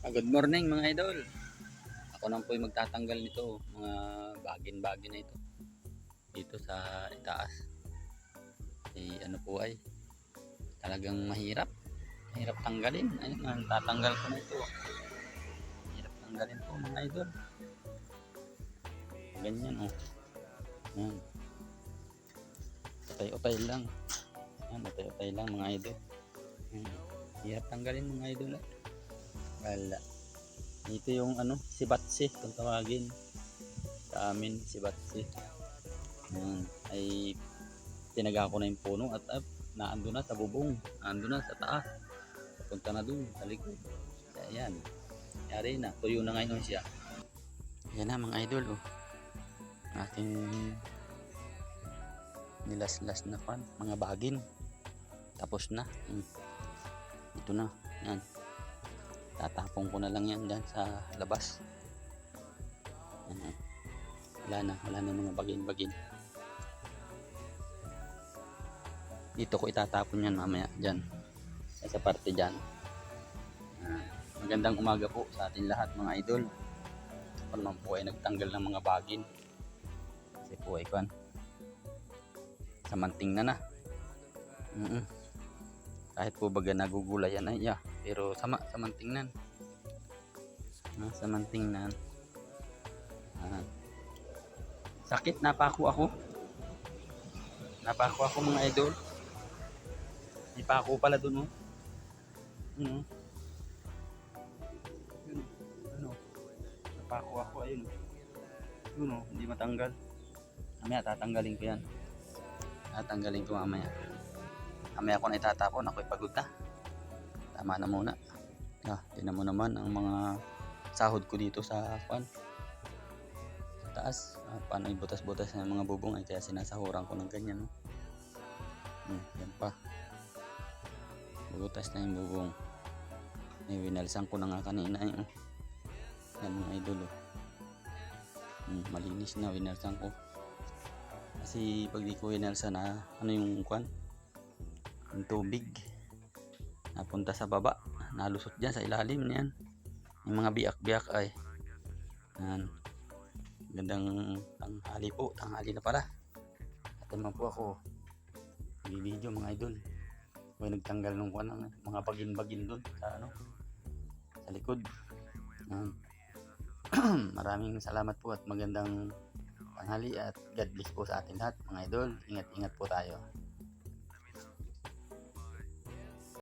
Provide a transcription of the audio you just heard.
Ah, good morning mga idol. Ako nang po magtatanggal nito, mga bagin-bagin na ito. Dito sa itaas. Eh, ano po ay talagang mahirap. Mahirap tanggalin. Ayun, ang tatanggal ko na ito. Mahirap tanggalin po mga idol. Ganyan oh. Yan. Utay-utay lang. Yan, utay-utay lang mga idol. Yan. Hirap tanggalin mga idol. ah. Wala. Ito yung ano, si Batsi, kung tawagin. Sa amin, si Batsi. Yan. Ay, tinaga ko na yung puno at up, naando na sa bubong. Naando na sa taas. Punta na dun, sa likod. Kaya yan. Yari na, tuyo na ngayon siya. Yan na mga idol, oh. Ating nilaslas na pan, mga bagin. Tapos na. Hmm. Ito na. Yan tatapong ko na lang yan dyan sa labas. Ayan. wala na wala na mga bagin-bagin. Dito ko itatapon yan mamaya dyan. Sa parte dyan. Ayan. magandang umaga po sa atin lahat mga idol. Ako naman po ay nagtanggal ng mga bagin. Kasi po ay kwan samanting na na. Mm kahit po baga nagugulayan ay yeah, pero sama samantingnan ah, samantingnan ah. sakit napako ako. Napako ako mga idol. May pako pala dun oh. Ano? Ano? Napako ako ayun. Yun oh hindi matanggal. Mamaya tatanggalin ko yan. Tatanggalin ko mamaya. Mamaya ako na itatapon, ako'y pagod na. Tama na muna. Ah, tinan mo naman ang mga sahod ko dito sa kwan. Sa taas. Ah, paano ibutas-butas ng mga bubong ay kaya sinasahuran ko ng ganyan. No? Hmm, yan pa. Butas na yung bubong. May winalsan ko na nga kanina yung yan mga idol. Oh. Hmm, malinis na winalsan ko. Kasi pag di ko winalsan na ano yung kwan, yung tubig napunta sa baba. Nalusot dyan sa ilalim niyan. Yung mga biyak-biyak ay. Yan. Gandang tanghali po. Tanghali na pala. At naman po ako. Video mga idol. May nagtanggal ng kuwan ng mga bagin-bagin doon sa ano sa likod. Yan. maraming salamat po at magandang tanghali at God bless po sa atin lahat mga idol. Ingat-ingat po tayo